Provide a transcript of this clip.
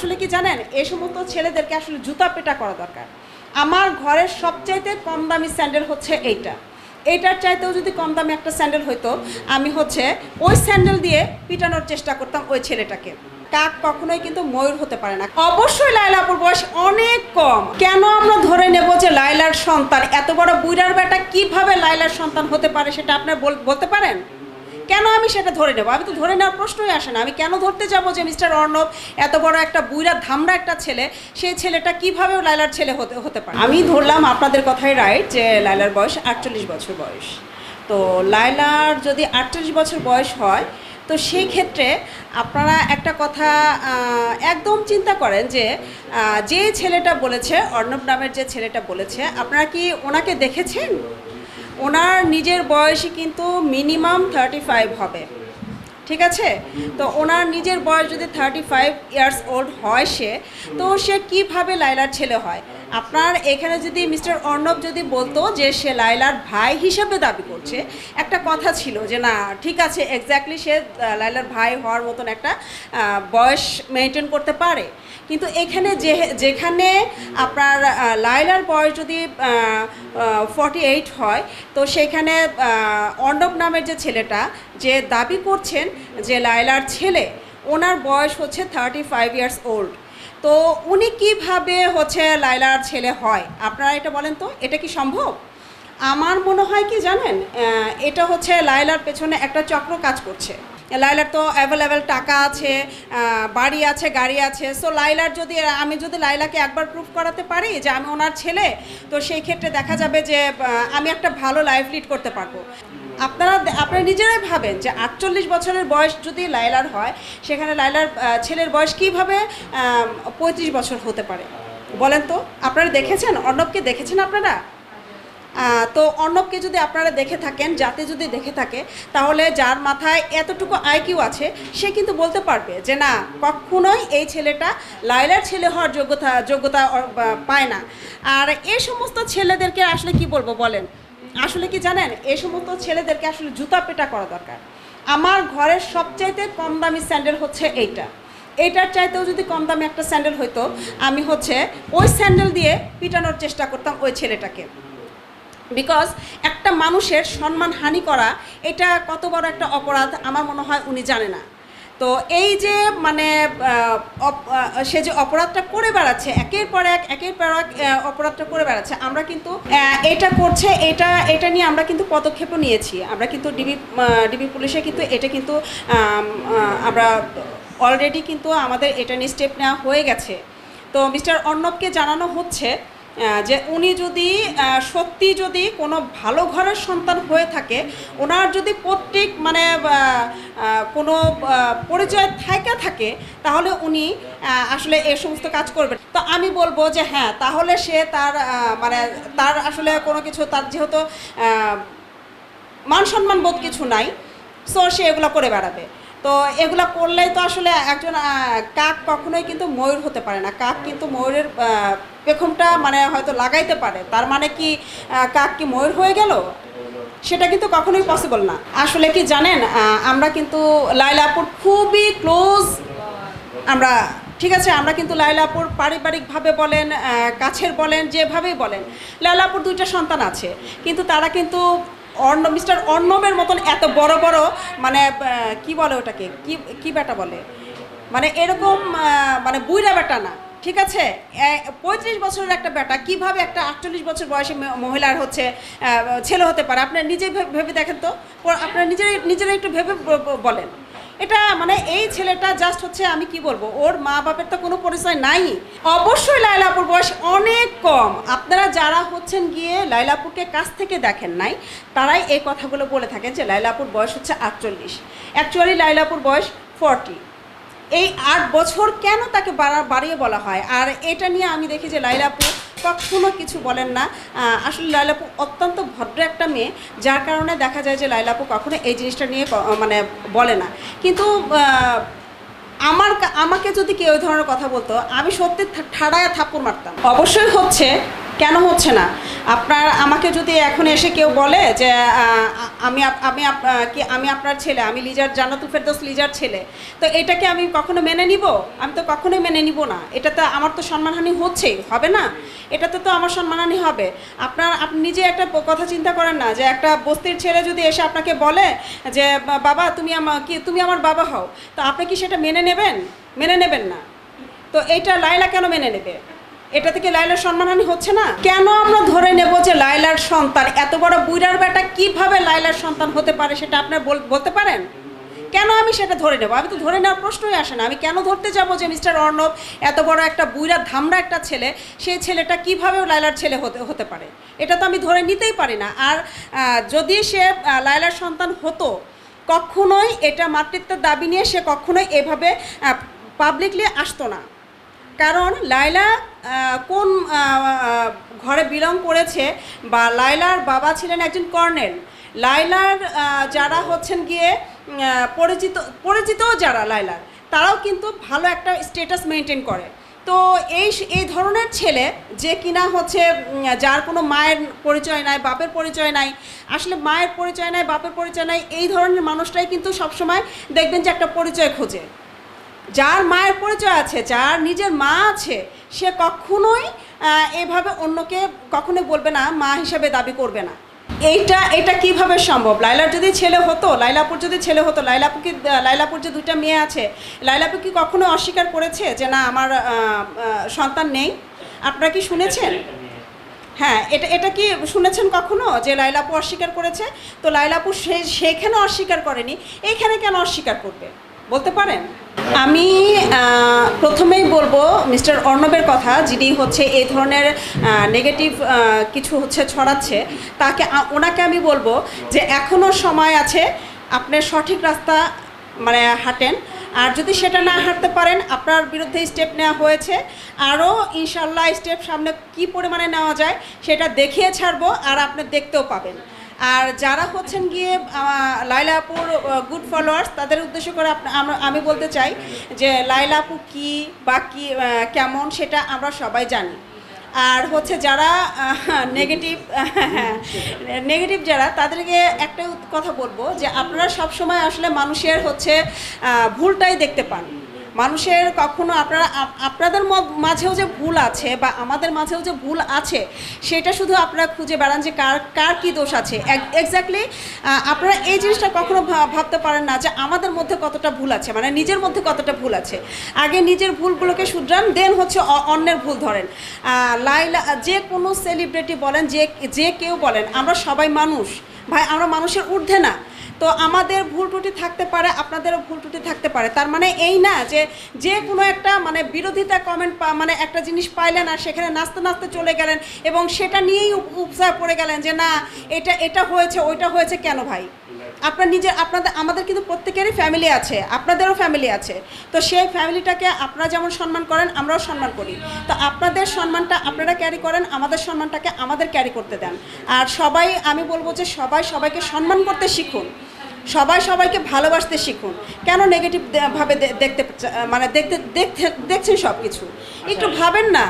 আসলে কি জানেন এই সমস্ত ছেলেদেরকে আসলে জুতা পেটা করা দরকার। আমার ঘরের সবচাইতে কম দামি স্যান্ডেল হচ্ছে এইটা। এইটার চাইতেও যদি কম দামি একটা স্যান্ডেল হইতো, আমি হচ্ছে ওই স্যান্ডেল দিয়ে পিটানোর চেষ্টা করতাম ওই ছেলেটাকে। কাক কখনোই কিন্তু ময়ূর হতে পারে না। অবশ্যই লাইলাপুর বয়স অনেক কম। কেন আমরা ধরে নেব যে লাইলার সন্তান? এত বড় বুইরার বেটা কীভাবে লাইলার সন্তান হতে পারে সেটা আপনার বল- বলতে পারেন? কেন আমি সেটা ধরে নেব? আমি তো ধরে নেওয়ার প্রশ্নই আসে না। আমি কেন ধরতে যাব যে মিস্টার অর্ণব এত বড় একটা বুইরা ধামড়া একটা ছেলে সেই ছেলেটা কীভাবে লাইলার ছেলে হতে হতে পারে? আমি ধরলাম আপনাদের কথাই রাইট যে লাইলার বয়স আটচল্লিশ বছর বয়স। তো লাইলার যদি আটচল্লিশ বছর বয়স হয়, তো সেই ক্ষেত্রে আপনারা একটা কথা একদম চিন্তা করেন যে যে ছেলেটা বলেছে, অর্ণব নামের যে ছেলেটা বলেছে, আপনারা কি ওনাকে দেখেছেন? ওনার নিজের বয়সই কিন্তু মিনিমাম থার্টি ফাইভ হবে। ঠিক আছে? তো ওনার নিজের বয়স যদি থার্টি ফাইভ ইয়ার্স ওল্ড হয় সে, তো সে কীভাবে লাইলার ছেলে হয়? আপনার এখানে যদি মিস্টার অর্ণব যদি বলতো যে সে লাইলার ভাই হিসাবে দাবি করছে, একটা কথা ছিল যে না, ঠিক আছে এক্স্যাক্টলি সে লাইলার ভাই হওয়ার মতন একটা বয়স মেনটেন করতে পারে। কিন্তু এখানে যে, যেখানে আপনার লাইলার বয়স যদি ফর্টি এইট হয়, তো সেখানে অর্ণব নামের যে ছেলেটা যে দাবি করছেন যে লাইলার ছেলে, ওনার বয়স হচ্ছে থার্টি ফাইভ ইয়ার্স ওল্ড তো উনি কীভাবে হচ্ছে লাইলার ছেলে হয়? আপনারা এটা বলেন তো, এটা কি সম্ভব? আমার মনে হয় কি জানেন এটা হচ্ছে লাইলার পেছনে একটা চক্র কাজ করছে। লাইলার তো অ্যাভেলেবেল টাকা আছে বাড়ি আছে, গাড়ি আছে। সো লাইলার যদি, আমি যদি লাইলাকে একবার প্রুফ করাতে পারি যে আমি ওনার ছেলে, তো সেই ক্ষেত্রে দেখা যাবে যে আমি একটা ভালো লাইফ লিড করতে পারব। আপনারা আপনারা নিজেরাই ভাবেন যে আটচল্লিশ বছরের বয়স যদি লাইলার হয়, সেখানে লাইলার ছেলের বয়স কীভাবে পঁয়ত্রিশ বছর হতে পারে? বলেন তো, আপনারা দেখেছেন? অর্ণবকে দেখেছেন আপনারা? তো অর্ণবকে যদি আপনারা দেখে থাকেন যাতে যদি দেখে থাকে, তাহলে যার মাথায় এতটুকু আইকিউ আছে, সে কিন্তু বলতে পারবে যে না, কখনোই এই ছেলেটা লাইলার ছেলে হওয়ার যোগ্যতা যোগ্যতা পায় না। আর এ সমস্ত ছেলেদেরকে আসলে কি বলব বলেন? আসলে কি জানেন? এই সমস্ত ছেলেদেরকে আসলে জুতা পেটা করা দরকার। আমার ঘরের সবচাইতে কম দামি স্যান্ডেল হচ্ছে এইটা। এইটার চাইতেও যদি কম দামি একটা স্যান্ডেল হইতো, আমি হচ্ছে ওই স্যান্ডেল দিয়ে পিটানোর চেষ্টা করতাম ওই ছেলেটাকে। বিকজ একটা মানুষের সম্মান হানি করা, এটা কত বড় একটা অপরাধ আমার মনে হয় উনি জানে না। তো এই যে মানে সে যে অপরাধটা করে বেড়াচ্ছে, একের পর এক, একের পর এক অপরাধটা করে বেড়াচ্ছে, আমরা কিন্তু এটা করছে, এটা এটা নিয়ে আমরা কিন্তু পদক্ষেপও নিয়েছি। আমরা কিন্তু ডিবি ডিবি পুলিশে কিন্তু এটা কিন্তু আমরা অলরেডি কিন্তু আমাদের এটা নিয়ে স্টেপ নেওয়া হয়ে গেছে। তো মিস্টার অর্ণবকে জানানো হচ্ছে যে উনি যদি সত্যি যদি কোনো ভালো ঘরের সন্তান হয়ে থাকে, ওনার যদি প্রত্যেক মানে কোনো পরিচয় থাকে থাকে, তাহলে উনি আসলে এ সমস্ত কাজ করবেন। তো আমি বলব যে হ্যাঁ তাহলে সে তার মানে তার আসলে কোনো কিছু, তার যেহেতু মান সম্মান বোধ কিছু নাই, সো সে এগুলো করে বেড়াবে। তো এগুলো করলেই তো আসলে একজন কাক কখনোই কিন্তু ময়ূর হতে পারে না। কাক কিন্তু ময়ূরের পেখমটা মানে হয়তো লাগাইতে পারে। তার মানে কি কাক কি ময়ূর হয়ে গেল? সেটা কিন্তু কখনোই পসিবল না। আসলে কি জানেন আমরা কিন্তু লাইলাপুর খুবই ক্লোজ আমরা, ঠিক আছে, আমরা কিন্তু লাইলাপুর পারিবারিকভাবে বলেন কাছের বলেন, যেভাবেই বলেন, লাইলাপুর দুইটা সন্তান আছে। কিন্তু তারা কিন্তু অর্ণ, মিস্টার অর্ণবের মতন এত বড় বড় মানে কি বলে ওটাকে? কি কি বেটা বলে? মানে এরকম মানে বুইরা বেটা না, ঠিক আছে? পঁয়ত্রিশ বছরের একটা বেটা কীভাবে একটা আটচল্লিশ বছর বয়সী মহিলার হচ্ছে ছেলে হতে পারে? আপনার নিজেই ভেবে- দেখেন তো। আপনার নিজেরাই নিজেরাই একটু ভেবে বলেন। এটা মানে এই ছেলেটা জাস্ট হচ্ছে আমি কি বলব, ওর মা বাপের তো কোনো পরিচয় নাই। অবশ্যই লাইলাপুর বয়স অনেক কম। আপনারা যারা হচ্ছেন গিয়ে লাইলাপুরকে কাছ থেকে দেখেন নাই, তারাই এই কথাগুলো বলে থাকেন যে লাইলাপুর বয়স হচ্ছে আটচল্লিশ। অ্যাকচুয়ালি লাইলাপুর বয়স ফর্টি এই আট বছর কেন তাকে বাড়া- বাড়িয়ে বলা হয়? আর এটা নিয়ে আমি দেখি যে লাইলাপু কখনো কিছু বলেন না। আসলে লাইলাপু অত্যন্ত ভদ্র একটা মেয়ে, যার কারণে দেখা যায় যে লাইলাপু কখনো এই জিনিসটা নিয়ে মানে বলে না। কিন্তু আমার আমাকে যদি কেউ ধরনের কথা বলতো, আমি সত্যি ঠাড়ায় থাপ্পড় মারতাম। অবশ্যই হচ্ছে, কেন হচ্ছে না? আপনার, আমাকে যদি এখন এসে কেউ বলে যে আমি আমি কি, আমি আপনার ছেলে, আমি লিজার, জান্নাতুল ফেরদোস লিজার ছেলে, তো এটাকে আমি কখনো মেনে নিব? আমি তো কখনোই মেনে নিব না। এটা তো আমার তো সম্মানহানি হচ্ছেই, হবে না? এটাতে তো আমার সম্মানহানি হবে। আপনার, আপনি নিজে একটা কথা চিন্তা করেন না যে, একটা বস্তির ছেলে যদি এসে আপনাকে বলে যে বাবা, তুমি আমার কি, তুমি আমার বাবা হও, তো আপনি কি সেটা মেনে নেবেন? মেনে নেবেন না। তো এইটা লাইলা কেন মেনে নেবে? এটা থেকে লাইলার সম্মানহানি হচ্ছে না? কেন আমরা ধরে নেব যে লাইলার সন্তান, এত বড় বুইরার বেটা কীভাবে লাইলার সন্তান হতে পারে সেটা আপনার বল- বলতে পারেন? কেন আমি সেটা ধরে নেব? আমি তো ধরে নেওয়ার প্রশ্নই আসে না। আমি কেন ধরতে যাব যে মিস্টার অর্ণব এত বড় একটা বুইরা ধামড়া একটা ছেলে, সেই ছেলেটা কীভাবে লাইলার ছেলে হতে হতে পারে? এটা তো আমি ধরে নিতেই পারি না। আর যদি সে লাইলার সন্তান হতো, কখনোই এটা মাতৃত্বের দাবি নিয়ে সে কখনোই এভাবে পাবলিকলি আসতো না। কারণ লাইলা কোন ঘরে বিলং করেছে বা লাইলার বাবা ছিলেন একজন কর্নেল লাইলার যারা হচ্ছেন গিয়ে পরিচিত পরিচিতও যারা লাইলার তারাও কিন্তু ভালো একটা স্টেটাস মেনটেন করে। তো এই এই ধরনের ছেলে যে কিনা হচ্ছে যার কোনো মায়ের পরিচয় নাই বাপের পরিচয় নাই আসলে মায়ের পরিচয় নাই বাপের পরিচয় নাই এই ধরনের মানুষটাই কিন্তু সবসময় দেখবেন যে একটা পরিচয় খোঁজে। যার মায়ের পরিচয় আছে, যার নিজের মা আছে, সে কখনোই এভাবে অন্যকে কখনোই বলবে না, মা হিসাবে দাবি করবে না। এইটা, এটা কীভাবে সম্ভব? লাইলার যদি ছেলে হতো, লাইলাপুর যদি ছেলে হতো লাইলাপুর কি, লাইলাপুর যে দুইটা মেয়ে আছে লাইলাপুর কি কখনো অস্বীকার করেছে যে, না, আমার সন্তান নেই আপনারা কি শুনেছেন? হ্যাঁ এটা এটা কি শুনেছেন কখনো যে, লাইলাপু অস্বীকার করেছে? তো লাইলাপু সে, সেখানে অস্বীকার করেনি এইখানে কেন অস্বীকার করবে? বলতে পারেন? আমি প্রথমেই বলব মিস্টার অর্ণবের কথা, যিনি হচ্ছে এই ধরনের নেগেটিভ কিছু হচ্ছে ছড়াচ্ছে, তাকে ওনাকে আমি বলব যে এখনও সময় আছে, আপনি সঠিক রাস্তা মানে হাঁটেন। আর যদি সেটা না হাঁটতে পারেন, আপনার বিরুদ্ধে স্টেপ নেওয়া হয়েছে আরও ইনশাল্লাহ স্টেপ সামনে কি পরিমাণে নেওয়া যায়, সেটা দেখিয়ে ছাড়বো, আর আপনি দেখতেও পাবেন। আর যারা হচ্ছেন গিয়ে লাইলা আপুর গুড ফলোয়ার্স তাদের উদ্দেশ্য করে আমি বলতে চাই যে লাইলা আপু কী বা কী কেমন সেটা আমরা সবাই জানি। আর হচ্ছে যারা নেগেটিভ নেগেটিভ যারা, তাদেরকে একটা কথা বলব যে আপনারা সব সময় আসলে মানুষের হচ্ছে ভুলটাই দেখতে পান। মানুষের কখনো আপনারা আপনাদের মাঝেও যে ভুল আছে বা আমাদের মাঝেও যে ভুল আছে, সেটা শুধু আপনারা খুঁজে বেড়ান যে কার কার কী দোষ আছে। এক্স্যাক্টলি আপনারা এই জিনিসটা কখনো ভাবতে পারেন না যে আমাদের মধ্যে কতটা ভুল আছে মানে নিজের মধ্যে কতটা ভুল আছে। আগে নিজের ভুলগুলোকে শুধরান দেন হচ্ছে অন্যের ভুল ধরেন। লাইলা, যে কোনো সেলিব্রিটি বলেন, যে যে কেউ বলেন, আমরা সবাই মানুষ। ভাই, আমরা মানুষের ঊর্ধ্বে না। তো আমাদের ভুল ত্রুটি থাকতে পারে, আপনাদেরও ভুল ত্রুটি থাকতে পারে। তার মানে এই না যে যে কোনো একটা মানে বিরোধিতা কমেন্ট মানে একটা জিনিস পাইলেন আর সেখানে নাচতে নাচতে চলে গেলেন এবং সেটা নিয়েই উপ- উপসায় পড়ে গেলেন যে না, এটা এটা হয়েছে, ওইটা হয়েছে কেন ভাই? আপনার নিজের, আপনাদের, আমাদের কিন্তু প্রত্যেকেরই ফ্যামিলি আছে, আপনাদেরও ফ্যামিলি আছে। তো সেই ফ্যামিলিটাকে আপনারা যেমন সম্মান করেন, আমরাও সম্মান করি। তো আপনাদের সম্মানটা আপনারা ক্যারি করেন, আমাদের সম্মানটাকে আমাদের ক্যারি করতে দেন। আর সবাই, আমি বলব যে সবাই সবাইকে সম্মান করতে শিখুন। সবাই সবাইকে ভালোবাসতে শিখুন। কেন নেগেটিভ ভাবে দেখতে মানে দেখতে দেখতে দেখছেন সব কিছু একটু ভাবেন না।